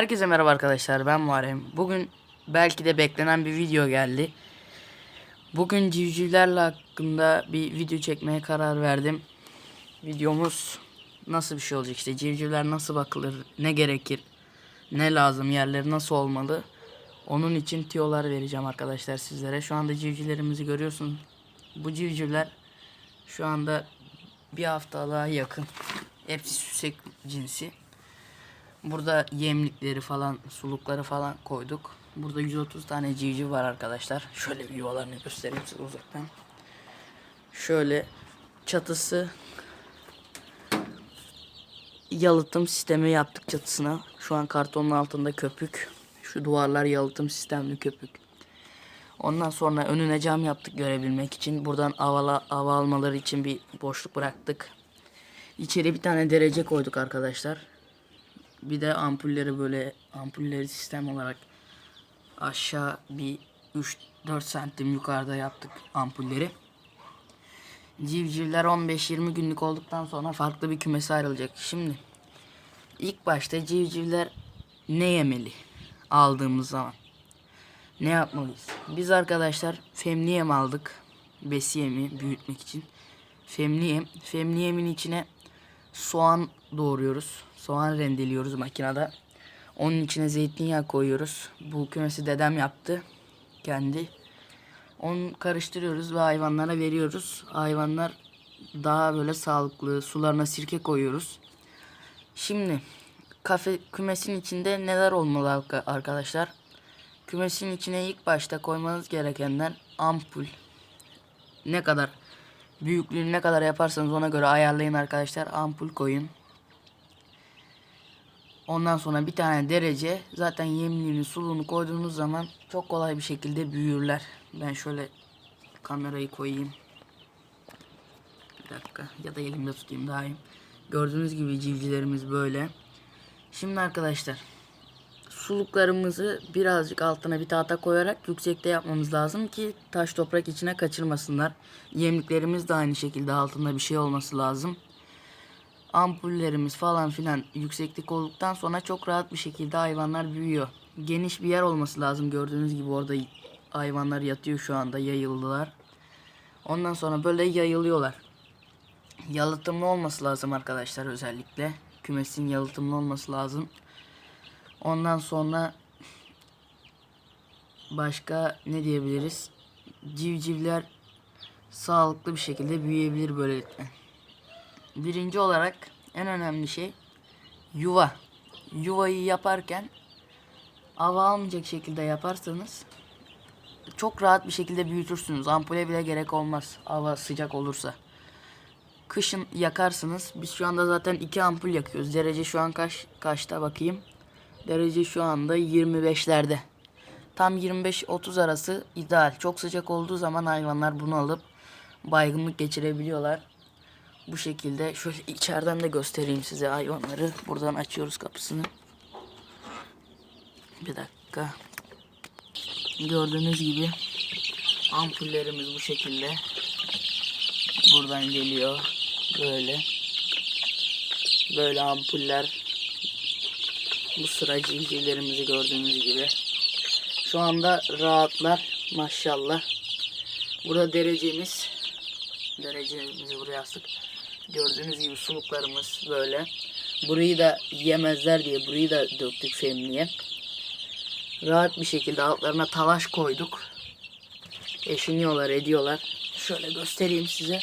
Herkese merhaba arkadaşlar ben Muharrem. Bugün belki de beklenen bir video geldi. Bugün civcivlerle hakkında bir video çekmeye karar verdim. Videomuz nasıl bir şey olacak işte civcivler nasıl bakılır, ne gerekir, ne lazım, yerleri nasıl olmalı. Onun için tiyolar vereceğim arkadaşlar sizlere. Şu anda civcivlerimizi görüyorsunuz. Bu civcivler şu anda bir haftalığa yakın. Hepsi süsek cinsi. Burada yemlikleri falan, sulukları falan koyduk. Burada 130 tane civciv var arkadaşlar. Şöyle bir yuvalarını göstereyim size uzaktan. Şöyle çatısı yalıtım sistemi yaptık çatısına. Şu an kartonun altında köpük. Şu duvarlar yalıtım sistemli köpük. Ondan sonra önüne cam yaptık görebilmek için. Buradan avala, hava almaları için bir boşluk bıraktık. İçeri bir tane derece koyduk arkadaşlar. Bir de ampulleri böyle ampulleri sistem olarak aşağı bir 3-4 santim yukarıda yaptık ampulleri. Civcivler 15-20 günlük olduktan sonra farklı bir kümese ayrılacak. Şimdi ilk başta civcivler ne yemeli aldığımız zaman? Ne yapmalıyız? Biz arkadaşlar femli yem aldık. Besi yemi büyütmek için. Femli yem. Femli yemin içine soğan doğruyoruz. Soğan rendeliyoruz makinede. Onun içine zeytinyağı koyuyoruz. Bu kümesi dedem yaptı. Kendi. Onu karıştırıyoruz ve hayvanlara veriyoruz. Hayvanlar daha böyle sağlıklı. Sularına sirke koyuyoruz. Şimdi kafe kümesin içinde neler olmalı arka- arkadaşlar? Kümesin içine ilk başta koymanız gerekenler ampul. Ne kadar büyüklüğünü ne kadar yaparsanız ona göre ayarlayın arkadaşlar. Ampul koyun. Ondan sonra bir tane derece zaten yemliğini suluğunu koyduğunuz zaman çok kolay bir şekilde büyürler. Ben şöyle kamerayı koyayım. Bir dakika ya da elimde tutayım daha iyi. Gördüğünüz gibi civcivlerimiz böyle. Şimdi arkadaşlar suluklarımızı birazcık altına bir tahta koyarak yüksekte yapmamız lazım ki taş toprak içine kaçırmasınlar. Yemliklerimiz de aynı şekilde altında bir şey olması lazım. Ampullerimiz falan filan yükseklik olduktan sonra çok rahat bir şekilde hayvanlar büyüyor. Geniş bir yer olması lazım gördüğünüz gibi orada hayvanlar yatıyor şu anda yayıldılar. Ondan sonra böyle yayılıyorlar. Yalıtımlı olması lazım arkadaşlar özellikle. Kümesin yalıtımlı olması lazım. Ondan sonra başka ne diyebiliriz? Civcivler sağlıklı bir şekilde büyüyebilir böylelikle. Birinci olarak en önemli şey yuva. Yuvayı yaparken hava almayacak şekilde yaparsanız çok rahat bir şekilde büyütürsünüz. Ampule bile gerek olmaz hava sıcak olursa. Kışın yakarsınız. Biz şu anda zaten iki ampul yakıyoruz. Derece şu an kaç kaçta bakayım. Derece şu anda 25'lerde. Tam 25-30 arası ideal. Çok sıcak olduğu zaman hayvanlar bunu alıp baygınlık geçirebiliyorlar. Bu şekilde şöyle içeriden de göstereyim size hayvanları. Buradan açıyoruz kapısını. Bir dakika. Gördüğünüz gibi ampullerimiz bu şekilde. Buradan geliyor. Böyle. Böyle ampuller. Bu sıra civcivlerimizi gördüğünüz gibi. Şu anda rahatlar maşallah. Burada derecemiz. Derecemizi buraya astık. Gördüğünüz gibi suluklarımız böyle. Burayı da yemezler diye burayı da döktük femliye. Rahat bir şekilde altlarına talaş koyduk. Eşiniyorlar ediyorlar. Şöyle göstereyim size.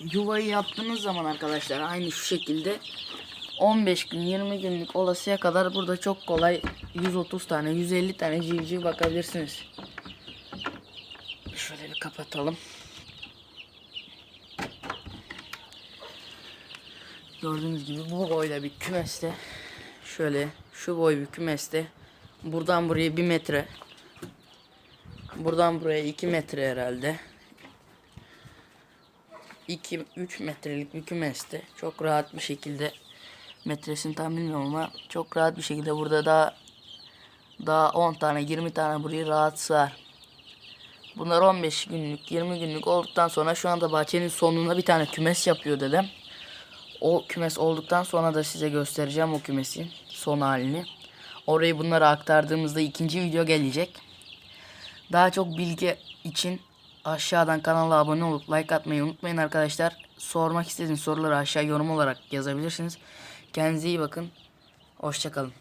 Yuvayı yaptığınız zaman arkadaşlar aynı şu şekilde 15 gün 20 günlük olasıya kadar burada çok kolay 130 tane 150 tane civciv bakabilirsiniz. Şöyle bir kapatalım. Gördüğünüz gibi bu boyda bir kümeste şöyle şu boy bir kümeste buradan buraya bir metre buradan buraya 2 metre herhalde 2-3 metrelik bir kümeste çok rahat bir şekilde metresini tam bilmiyorum ama çok rahat bir şekilde burada daha daha 10 tane 20 tane burayı rahat sığar. Bunlar 15 günlük 20 günlük olduktan sonra şu anda bahçenin sonuna bir tane kümes yapıyor dedem. O kümes olduktan sonra da size göstereceğim o kümesin son halini. Orayı bunlara aktardığımızda ikinci video gelecek. Daha çok bilgi için aşağıdan kanala abone olup like atmayı unutmayın arkadaşlar. Sormak istediğiniz soruları aşağı yorum olarak yazabilirsiniz. Kendinize iyi bakın. Hoşçakalın.